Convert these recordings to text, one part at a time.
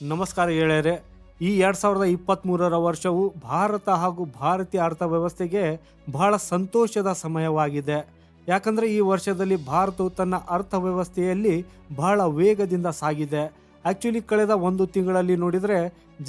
ನಮಸ್ಕಾರ ಗೆಳೆಯರೆ ಈ ಎರಡು ಸಾವಿರದ ಇಪ್ಪತ್ತ್ಮೂರರ ವರ್ಷವು ಭಾರತ ಹಾಗೂ ಭಾರತೀಯ ಅರ್ಥವ್ಯವಸ್ಥೆಗೆ ಬಹಳ ಸಂತೋಷದ ಸಮಯವಾಗಿದೆ. ಯಾಕಂದರೆ ಈ ವರ್ಷದಲ್ಲಿ ಭಾರತವು ತನ್ನ ಅರ್ಥವ್ಯವಸ್ಥೆಯಲ್ಲಿ ಬಹಳ ವೇಗದಿಂದ ಸಾಗಿದೆ. ಆ್ಯಕ್ಚುಲಿ ಕಳೆದ ಒಂದು ತಿಂಗಳಲ್ಲಿ ನೋಡಿದರೆ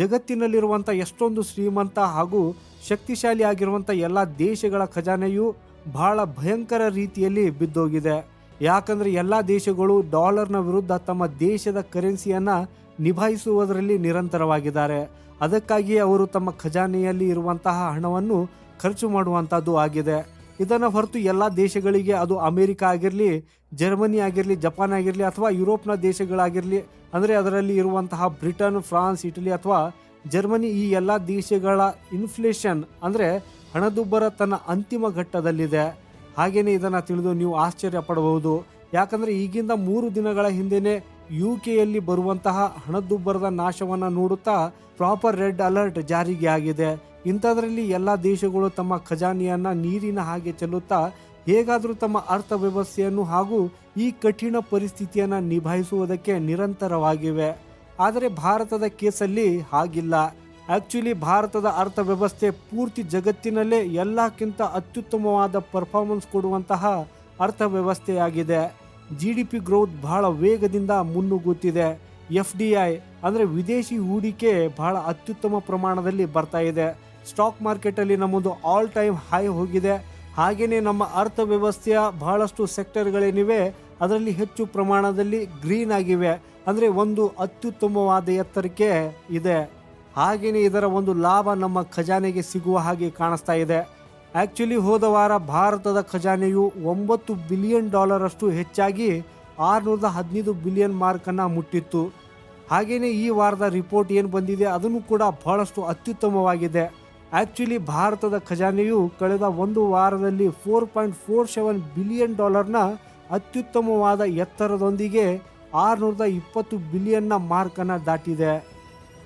ಜಗತ್ತಿನಲ್ಲಿರುವಂಥ ಎಷ್ಟೊಂದು ಶ್ರೀಮಂತ ಹಾಗೂ ಶಕ್ತಿಶಾಲಿ ಆಗಿರುವಂಥ ಎಲ್ಲ ದೇಶಗಳ ಖಜಾನೆಯು ಬಹಳ ಭಯಂಕರ ರೀತಿಯಲ್ಲಿ ಬಿದ್ದೋಗಿದೆ. ಯಾಕಂದರೆ ಎಲ್ಲ ದೇಶಗಳು ಡಾಲರ್ನ ವಿರುದ್ಧ ತಮ್ಮ ದೇಶದ ಕರೆನ್ಸಿಯನ್ನು ನಿಭಾಯಿಸುವುದರಲ್ಲಿ ನಿರಂತರವಾಗಿದ್ದಾರೆ. ಅದಕ್ಕಾಗಿ ಅವರು ತಮ್ಮ ಖಜಾನೆಯಲ್ಲಿ ಇರುವಂತಹ ಹಣವನ್ನು ಖರ್ಚು ಮಾಡುವಂಥದ್ದು ಆಗಿದೆ. ಇದನ್ನು ಹೊರತು ಎಲ್ಲ ದೇಶಗಳಿಗೆ, ಅದು ಅಮೇರಿಕ ಆಗಿರಲಿ, ಜರ್ಮನಿ ಆಗಿರಲಿ, ಜಪಾನ್ ಆಗಿರಲಿ ಅಥವಾ ಯುರೋಪ್ನ ದೇಶಗಳಾಗಿರಲಿ, ಅಂದರೆ ಅದರಲ್ಲಿ ಇರುವಂತಹ ಬ್ರಿಟನ್, ಫ್ರಾನ್ಸ್, ಇಟಲಿ ಅಥವಾ ಜರ್ಮನಿ ಈ ಎಲ್ಲ ದೇಶಗಳ ಇನ್ಫ್ಲೇಷನ್ ಅಂದರೆ ಹಣದುಬ್ಬರ ತನ್ನ ಅಂತಿಮ ಘಟ್ಟದಲ್ಲಿದೆ. ಹಾಗೆಯೇ ಇದನ್ನು ತಿಳಿದು ನೀವು ಆಶ್ಚರ್ಯ ಪಡಬಹುದು. ಯಾಕಂದರೆ ಈಗಿಂದ ಮೂರು ದಿನಗಳ ಹಿಂದೆನೇ ಯು ಕೆಯಲ್ಲಿ ಬರುವಂತಹ ಹಣದುಬ್ಬರದ ನಾಶವನ್ನು ನೋಡುತ್ತಾ ಪ್ರಾಪರ್ ರೆಡ್ ಅಲರ್ಟ್ ಜಾರಿಗೆ ಆಗಿದೆ. ಇಂಥದ್ರಲ್ಲಿ ಎಲ್ಲ ದೇಶಗಳು ತಮ್ಮ ಖಜಾನೆಯನ್ನು ನೀರಿನ ಹಾಗೆ ಚೆಲ್ಲುತ್ತಾ ಹೇಗಾದರೂ ತಮ್ಮ ಅರ್ಥವ್ಯವಸ್ಥೆಯನ್ನು ಹಾಗೂ ಈ ಕಠಿಣ ಪರಿಸ್ಥಿತಿಯನ್ನು ನಿಭಾಯಿಸುವುದಕ್ಕೆ ನಿರಂತರವಾಗಿವೆ. ಆದರೆ ಭಾರತದ ಕೇಸಲ್ಲಿ ಹಾಗಿಲ್ಲ. ಆಕ್ಚುಲಿ ಭಾರತದ ಅರ್ಥವ್ಯವಸ್ಥೆ ಪೂರ್ತಿ ಜಗತ್ತಿನಲ್ಲೇ ಎಲ್ಲಕ್ಕಿಂತ ಅತ್ಯುತ್ತಮವಾದ ಪರ್ಫಾರ್ಮೆನ್ಸ್ ಕೊಡುವಂತಹ ಅರ್ಥವ್ಯವಸ್ಥೆಯಾಗಿದೆ ಜಿ ಡಿ ಪಿ ಗ್ರೋತ್ ಬಹಳ ವೇಗದಿಂದ ಮುನ್ನುಗ್ಗುತ್ತಿದೆ. ಎಫ್ ಡಿ ಐ ಅಂದರೆ ವಿದೇಶಿ ಹೂಡಿಕೆ ಬಹಳ ಅತ್ಯುತ್ತಮ ಪ್ರಮಾಣದಲ್ಲಿ ಬರ್ತಾ ಇದೆ. ಸ್ಟಾಕ್ ಮಾರ್ಕೆಟಲ್ಲಿ ನಮ್ಮದು ಆಲ್ ಟೈಮ್ ಹೈ ಹೋಗಿದೆ. ಹಾಗೆಯೇ ನಮ್ಮ ಅರ್ಥವ್ಯವಸ್ಥೆಯ ಬಹಳಷ್ಟು ಸೆಕ್ಟರ್ಗಳೇನಿವೆ ಅದರಲ್ಲಿ ಹೆಚ್ಚು ಪ್ರಮಾಣದಲ್ಲಿ ಗ್ರೀನ್ ಆಗಿವೆ. ಅಂದರೆ ಒಂದು ಅತ್ಯುತ್ತಮವಾದ ಎತ್ತರಿಕೆ ಇದೆ. ಹಾಗೆಯೇ ಇದರ ಒಂದು ಲಾಭ ನಮ್ಮ ಖಜಾನೆಗೆ ಸಿಗುವ ಹಾಗೆ ಕಾಣಿಸ್ತಾ ಇದೆ. ಆಕ್ಚುಲಿ ಹೋದ ವಾರ ಭಾರತದ ಖಜಾನೆಯು ಒಂಬತ್ತು ಬಿಲಿಯನ್ ಡಾಲರ್ ಅಷ್ಟು ಹೆಚ್ಚಾಗಿ ಆರುನೂರದ ಹದಿನೈದು ಬಿಲಿಯನ್ ಮಾರ್ಕನ್ನು ಮುಟ್ಟಿತ್ತು. ಹಾಗೆಯೇ ಈ ವಾರದ ರಿಪೋರ್ಟ್ ಏನು ಬಂದಿದೆ ಅದನ್ನು ಕೂಡ ಬಹಳಷ್ಟು ಅತ್ಯುತ್ತಮವಾಗಿದೆ. ಆ್ಯಕ್ಚುಲಿ ಭಾರತದ ಖಜಾನೆಯು ಕಳೆದ ಒಂದು ವಾರದಲ್ಲಿ four point four seven billion ಡಾಲರ್ನ ಅತ್ಯುತ್ತಮವಾದ ಎತ್ತರದೊಂದಿಗೆ ಆರುನೂರದ ಇಪ್ಪತ್ತು ಬಿಲಿಯನ್ನ ಮಾರ್ಕನ್ನು ದಾಟಿದೆ.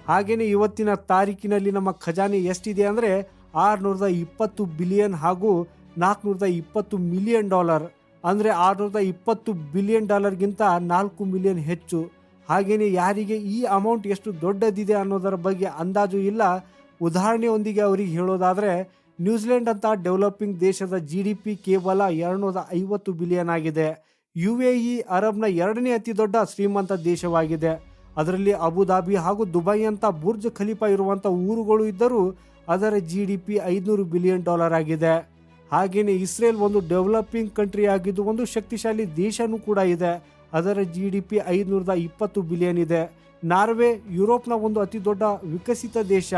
ಹಾಗೆಯೇ ಇವತ್ತಿನ ತಾರೀಕಿನಲ್ಲಿ ನಮ್ಮ ಖಜಾನೆ ಎಷ್ಟಿದೆ ಅಂದರೆ ಆರುನೂರದ ಇಪ್ಪತ್ತು ಬಿಲಿಯನ್ ಹಾಗೂ ನಾಲ್ಕುನೂರದ ಇಪ್ಪತ್ತು ಮಿಲಿಯನ್ ಡಾಲರ್. ಅಂದರೆ ಆರುನೂರದ ಇಪ್ಪತ್ತು ಬಿಲಿಯನ್ ಡಾಲರ್ಗಿಂತ ನಾಲ್ಕು ಮಿಲಿಯನ್ ಹೆಚ್ಚು. ಹಾಗೆಯೇ ಯಾರಿಗೆ ಈ ಅಮೌಂಟ್ ಎಷ್ಟು ದೊಡ್ಡದಿದೆ ಅನ್ನೋದರ ಬಗ್ಗೆ ಅಂದಾಜು ಇಲ್ಲ. ಉದಾಹರಣೆಯೊಂದಿಗೆ ಅವರಿಗೆ ಹೇಳೋದಾದರೆ, ನ್ಯೂಜಿಲೆಂಡ್ ಅಂತ ಡೆವಲಪಿಂಗ್ ದೇಶದ ಜಿ ಡಿ ಪಿ ಕೇವಲ ಎರಡುನೂರ ಐವತ್ತು ಬಿಲಿಯನ್ ಆಗಿದೆ. ಯು ಎ ಇ ಅರಬ್ನ ಎರಡನೇ ಅತಿ ದೊಡ್ಡ ಶ್ರೀಮಂತ ದೇಶವಾಗಿದೆ. ಅದರಲ್ಲಿ ಅಬುಧಾಬಿ ಹಾಗೂ ದುಬೈ ಅಂತ ಬುರ್ಜ್ ಖಲೀಫಾ ಇರುವಂಥ ಊರುಗಳು ಇದ್ದರೂ ಅದರ ಜಿ ಡಿ ಪಿ ಐದುನೂರು ಬಿಲಿಯನ್ ಡಾಲರ್ ಆಗಿದೆ. ಹಾಗೆಯೇ ಇಸ್ರೇಲ್ ಒಂದು ಡೆವಲಪಿಂಗ್ ಕಂಟ್ರಿ ಆಗಿದ್ದು ಒಂದು ಶಕ್ತಿಶಾಲಿ ದೇಶನೂ ಕೂಡ ಇದೆ. ಅದರ ಜಿ ಡಿ ಪಿ ಐದುನೂರದ ಇಪ್ಪತ್ತು ಬಿಲಿಯನ್ ಇದೆ. ನಾರ್ವೆ ಯುರೋಪ್ನ ಒಂದು ಅತಿ ದೊಡ್ಡ ವಿಕಸಿತ ದೇಶ.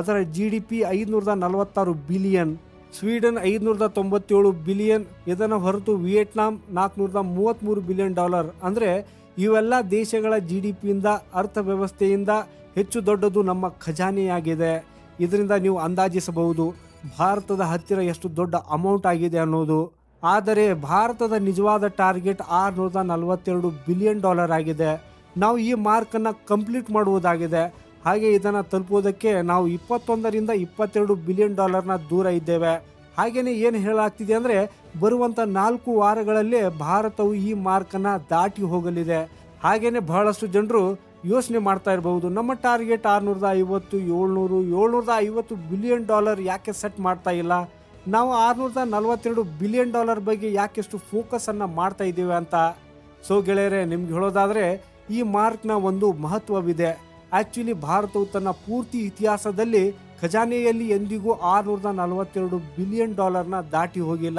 ಅದರ ಜಿ ಡಿ ಪಿ ಐದುನೂರದ ನಲವತ್ತಾರು ಬಿಲಿಯನ್ ಸ್ವೀಡನ್ ಐದುನೂರದ ತೊಂಬತ್ತೇಳು ಬಿಲಿಯನ್ ಇದನ್ನು ಹೊರತು ವಿಯೆಟ್ನಾಂ ನಾಲ್ಕುನೂರದ ಮೂವತ್ತ್ಮೂರು ಬಿಲಿಯನ್ ಡಾಲರ್ ಅಂದರೆ ಇವೆಲ್ಲ ದೇಶಗಳ ಜಿ ಡಿ ಪಿಯಿಂದ ಅರ್ಥವ್ಯವಸ್ಥೆಯಿಂದ ಹೆಚ್ಚು ದೊಡ್ಡದು ನಮ್ಮ ಖಜಾನೆಯಾಗಿದೆ. ಇದರಿಂದ ನೀವು ಅಂದಾಜಿಸಬಹುದು ಭಾರತದ ಹತ್ತಿರ ಎಷ್ಟು ದೊಡ್ಡ ಅಮೌಂಟ್ ಆಗಿದೆ ಅನ್ನೋದು. ಆದರೆ ಭಾರತದ ನಿಜವಾದ ಟಾರ್ಗೆಟ್ ಆರುನೂರ ನಲವತ್ತೆರಡು ಬಿಲಿಯನ್ ಡಾಲರ್ ಆಗಿದೆ. ನಾವು ಈ ಮಾರ್ಕನ್ನು ಕಂಪ್ಲೀಟ್ ಮಾಡುವುದಾಗಿದೆ. ಹಾಗೆ ಇದನ್ನು ತಲುಪುವುದಕ್ಕೆ ನಾವು ಇಪ್ಪತ್ತೊಂದರಿಂದ ಇಪ್ಪತ್ತೆರಡು ಬಿಲಿಯನ್ ಡಾಲರ್ನ ದೂರ ಇದ್ದೇವೆ. ಹಾಗೆಯೇ ಏನು ಹೇಳಲಾಗ್ತಿದೆ ಅಂದರೆ ಬರುವಂಥ ನಾಲ್ಕು ವಾರಗಳಲ್ಲೇ ಭಾರತವು ಈ ಮಾರ್ಕನ್ನು ದಾಟಿ ಹೋಗಲಿದೆ. ಹಾಗೆಯೇ ಬಹಳಷ್ಟು ಜನರು ಯೋಚನೆ ಮಾಡ್ತಾ ಇರಬಹುದು. ನಮ್ಮ ಟಾರ್ಗೆಟ್ ಆರುನೂರದ ಐವತ್ತು, ಏಳ್ನೂರು, ಏಳ್ನೂರದ ಐವತ್ತು ಬಿಲಿಯನ್ ಡಾಲರ್ ಯಾಕೆ ಸೆಟ್ ಮಾಡ್ತಾ ಇಲ್ಲ? ನಾವು ಆರುನೂರದ ನಲವತ್ತೆರಡು ಬಿಲಿಯನ್ ಡಾಲರ್ ಬಗ್ಗೆ ಯಾಕೆಷ್ಟು ಫೋಕಸನ್ನು ಮಾಡ್ತಾ ಇದ್ದೀವಿ ಅಂತ? ಸೊ ಗೆಳೆಯರೆ, ನಿಮ್ಗೆ ಹೇಳೋದಾದರೆ, ಈ ಮಾರ್ಕ್ನ ಒಂದು ಮಹತ್ವವಿದೆ. ಆ್ಯಕ್ಚುಲಿ ಭಾರತವು ತನ್ನ ಪೂರ್ತಿ ಇತಿಹಾಸದಲ್ಲಿ ಖಜಾನೆಯಲ್ಲಿ ಎಂದಿಗೂ ಆರುನೂರದ ನಲವತ್ತೆರಡು ಬಿಲಿಯನ್ ಡಾಲರ್ನ ದಾಟಿ ಹೋಗಿಲ್ಲ.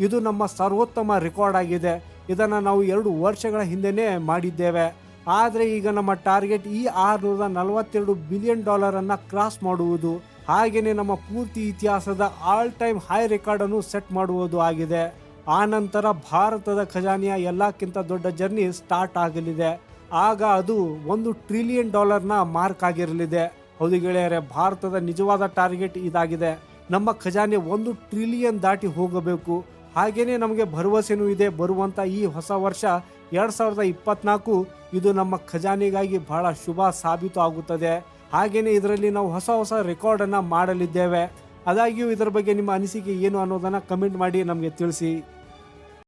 ಇದು ನಮ್ಮ ಸರ್ವೋತ್ತಮ ರೆಕಾರ್ಡ್ ಆಗಿದೆ. ಇದನ್ನು ನಾವು ಎರಡು ವರ್ಷಗಳ ಹಿಂದೆಯೇ ಮಾಡಿದ್ದೇವೆ. ಆದರೆ ಈಗ ನಮ್ಮ ಟಾರ್ಗೆಟ್ ಈ ಆರುನೂರ ನಲವತ್ತೆರಡು ಬಿಲಿಯನ್ ಡಾಲರನ್ನು ಕ್ರಾಸ್ ಮಾಡುವುದು. ಹಾಗೆಯೇ ನಮ್ಮ ಪೂರ್ತಿ ಇತಿಹಾಸದ ಆಲ್ ಟೈಮ್ ಹೈ ರೆಕಾರ್ಡನ್ನು ಸೆಟ್ ಮಾಡುವುದು ಆಗಿದೆ. ಆ ನಂತರ ಭಾರತದ ಖಜಾನೆಯ ಎಲ್ಲಕ್ಕಿಂತ ದೊಡ್ಡ ಜರ್ನಿ ಸ್ಟಾರ್ಟ್ ಆಗಲಿದೆ. ಆಗ ಅದು ಒಂದು ಟ್ರಿಲಿಯನ್ ಡಾಲರ್ನ ಮಾರ್ಕ್ ಆಗಿರಲಿದೆ. ಹೌದು ಗೆಳೆಯರೆ, ಭಾರತದ ನಿಜವಾದ ಟಾರ್ಗೆಟ್ ಇದಾಗಿದೆ. ನಮ್ಮ ಖಜಾನೆ ಒಂದು ಟ್ರಿಲಿಯನ್ ದಾಟಿ ಹೋಗಬೇಕು. ಹಾಗೆಯೇ ನಮಗೆ ಭರವಸೆನೂ ಇದೆ. ಬರುವಂಥ ಈ ಹೊಸ ವರ್ಷ ಎರಡು ಸಾವಿರದ ಇಪ್ಪತ್ನಾಲ್ಕು ಇದು ನಮ್ಮ ಖಜಾನೆಗಾಗಿ ಬಹಳ ಶುಭ ಸಾಬೀತು ಆಗುತ್ತದೆ. ಹಾಗೆಯೇ ಇದರಲ್ಲಿ ನಾವು ಹೊಸ ಹೊಸ ರೆಕಾರ್ಡನ್ನು ಮಾಡಲಿದ್ದೇವೆ. ಆದಾಗ್ಯೂ ಇದರ ಬಗ್ಗೆ ನಿಮ್ಮ ಅನಿಸಿಕೆ ಏನು ಅನ್ನೋದನ್ನು ಕಮೆಂಟ್ ಮಾಡಿ ನಮಗೆ ತಿಳಿಸಿ.